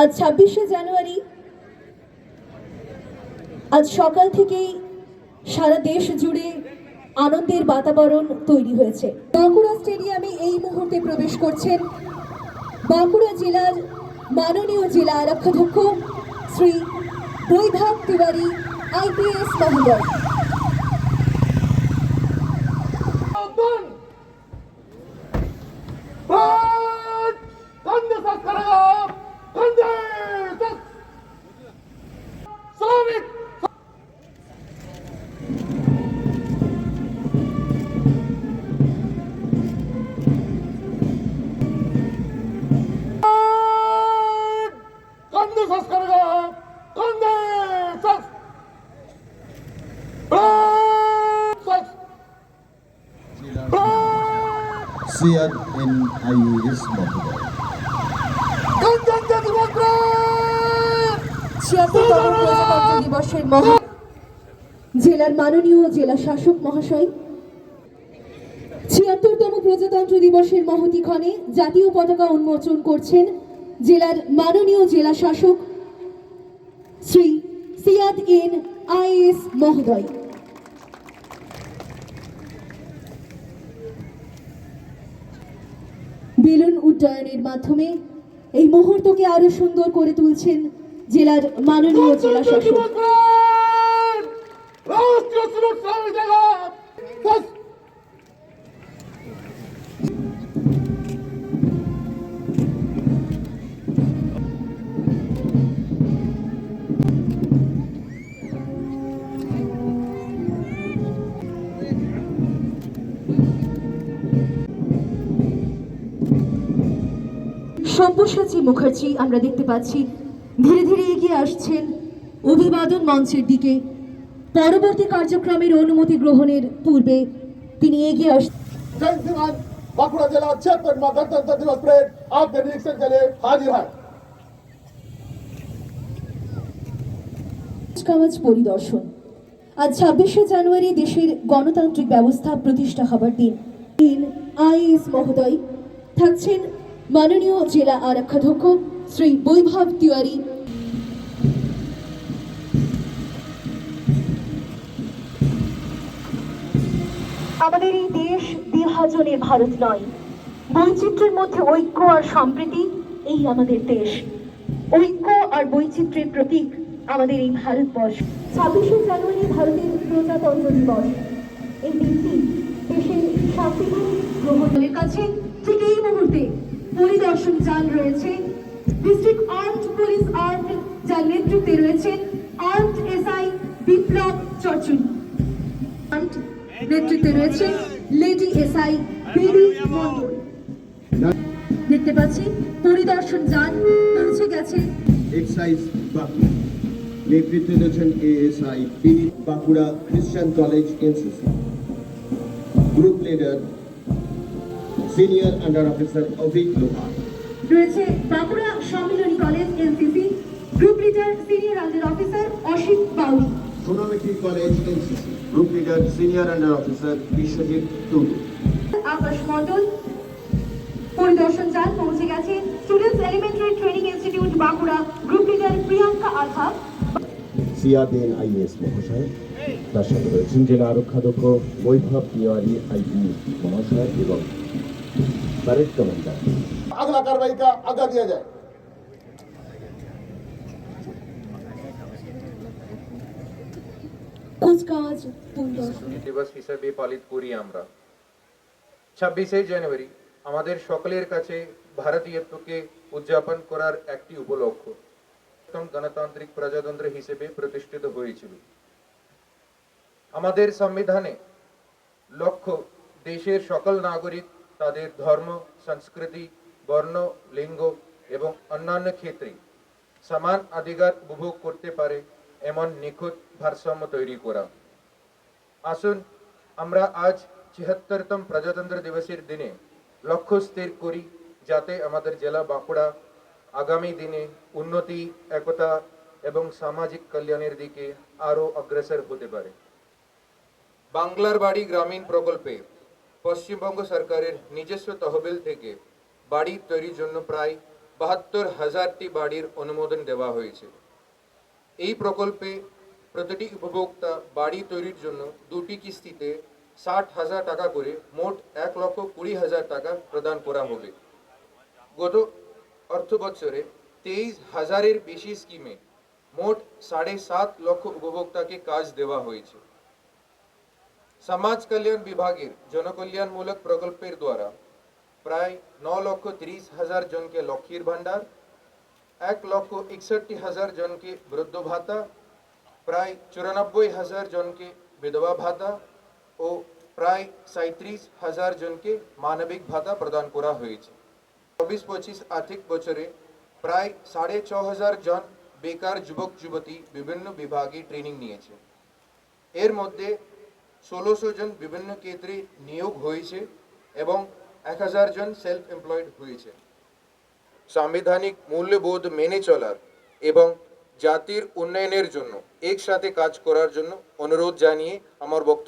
আজ ছাব্বিশে জানুয়ারি। আজ সকাল থেকেই সারা দেশ জুড়ে আনন্দের বাতাবরণ তৈরি হয়েছে। বাঁকুড়া স্টেডিয়ামে এই মুহূর্তে প্রবেশ করছেন বাঁকুড়া জেলার মাননীয় জেলা আরক্ষাধ্যক্ষ শ্রী বৈভাগ তিওয়ারি আইপিএস মহোদয়। এন দিবসের মহা জেলার মাননীয় জেলা শাসক মহাশয়। ছিয়াত্তরতম প্রজাতন্ত্র দিবসের মহতিক্ষণে জাতীয় পতাকা উন্মোচন করছেন জেলার মাননীয় জেলা শাসক শ্রী সিয়াদ এন আইএস মহোদয়। বেলুন উড্ডয়নের মাধ্যমে এই মুহূর্তকে আরও সুন্দর করে তুলছেন জেলার মাননীয় জেলা শাসক। রাষ্ট্রীয় সব্যসাচী মুখার্জি আমরা দেখতে পাচ্ছি ধীরে ধীরে এগিয়ে আসছেন অভিবাদন মঞ্চের দিকে পরবর্তী কার্যক্রমের অনুমতি গ্রহণের পূর্বে তিনি এগিয়ে আস जय जवान बांकुड़ा जिला छिहत्तरवा गणतंत्र दिवस परेड आपके निरीक्षण के लिए हाजिर है কুচকাওয়াজ পরিদর্শন আজ ছাব্বিশে জানুয়ারি দেশের গণতান্ত্রিক ব্যবস্থা প্রতিষ্ঠা হবার দিন দিন আইএস মহোদয় থাকছেন মাননীয় জেলা আরক্ষাধ্যক্ষ শ্রী বৈভব তিওয়ারি। আমাদের এই দেশ বিভাজনে ভারত নয় বৈচিত্র্যের মধ্যে ঐক্য আর সম্প্রীতি এই আমাদের দেশ। ঐক্য আর বৈচিত্র্যের প্রতীক আমাদের এই ভারতবর্ষ। ছাব্বিশে জানুয়ারি ভারতের প্রজাতন্ত্র দিবস। এই দিনটি দেশের সাংবিধানিক গ্রহণের কাছে ঠিক এই মুহূর্তে পরিদর্শন যান রয়েছে। ডিস্ট্রিক্ট আর্মড পুলিশ আর্মড যার নেতৃত্বে রয়েছেন আর্মড এসআই বিপ্লব আর্মড নেতৃত্বে রয়েছে লেডি এসআই বেবি মন্ডল দেখতে পাচ্ছি, পরিদর্শন যান পৌঁছে গেছে। এক্সাইজ বাঁকুড়া নেতৃত্বে রয়েছেন ASI Vineet Bankura Christian college NCC group leader senior under officer Abhik Lohar রয়েছে Bankura Sammilani college NCC group leader senior under officer Asit Bauri সোনামেটি college NCC group leader senior under officer Biswajit Tudu Akash Mondal পরিদর্শন যান পৌঁছে গেছে। Students elementary training institute Bankura group leader Priyanka আধা। এন is মহাশয়। তার সাথে রয়েছেন জেলা আরক্ষাধ্যক্ষ বৈভব তিওয়ারি আইপি মহাশয় এবং প্যারেড কমান্ডার अगला कार्रवाई का आगा दिया जाए কুচকাওয়াজ পরিদর্শন দিবস হিসেবে পালিত করি আমরা ছাব্বিশে জানুয়ারি আমাদের সকলের কাছে ভারতীয়ত্বকে উদযাপন করার একটি উপলক্ষ প্রথম গণতান্ত্রিক প্রজাতন্ত্র হিসেবে প্রতিষ্ঠিত হয়েছিল আমাদের সংবিধানে লক্ষ্য দেশের সকল নাগরিক তাদের ধর্ম, সংস্কৃতি, বর্ণ, লিঙ্গ এবং অন্যান্য ক্ষেত্রে সমান অধিকার উপভোগ করতে পারে এমন নিখুঁত ভারসাম্য তৈরি করা। আসুন আমরা আজ ছিয়াত্তরতম প্রজাতন্ত্র দিবসের দিনে লক্ষ্য স্থির করি যাতে আমাদের জেলা বাঁকুড়া আগামী দিনে উন্নতি, একতা এবং সামাজিক কল্যাণের দিকে আরও অগ্রসর হতে পারে। বাংলার বাড়ি গ্রামীণ প্রকল্পে পশ্চিমবঙ্গ সরকারের নিজস্ব তহবিল থেকে বাড়ি তৈরির জন্য প্রায় বাহাত্তর হাজারটি বাড়ির অনুমোদন দেওয়া হয়েছে। এই প্রকল্পে প্রতিটি উপভোক্তা বাড়ি তৈরির জন্য দুটি কিস্তিতে ষাট হাজার টাকা করে মোট এক লক্ষ কুড়ি হাজার টাকা প্রদান করা হবে। গত অর্থ বছরে তেইশ হাজারের বেশি স্কিমে মোট সাড়ে সাত লক্ষ উপভোক্তাকে কাজ দেওয়া হয়েছে। সমাজ কল্যাণ বিভাগের জনকল্যাণমূলক প্রকল্পের দ্বারা প্রায় ন লক্ষ তিরিশ হাজার জনকে লক্ষ্মীর ভাণ্ডার, এক লক্ষ একষট্টি হাজার জনকে বৃদ্ধ ভাতা, প্রায় চুরানব্বই হাজার জনকে বিধবা ভাতা ও প্রায় সাঁত্রিশ হাজার জনকে মানবিক ভাতা প্রদান করা হয়েছে। চব্বিশ পঁচিশ আর্থিক বছরে প্রায় সাড়ে ছ হাজার জন বেকার যুবক যুবতী বিভিন্ন বিভাগে ট্রেনিং নিয়েছে। এর মধ্যে ষোলোশো জন বিভিন্ন ক্ষেত্রে নিয়োগ হয়েছে এবং এক হাজার জন সেলফ এমপ্লয়েড হয়েছে। সাংবিধানিক মূল্যবোধ মেনে চলার এবং জাতির উন্নয়নের জন্য একসাথে কাজ করার জন্য অনুরোধ জানিয়ে আমার বক্তব্য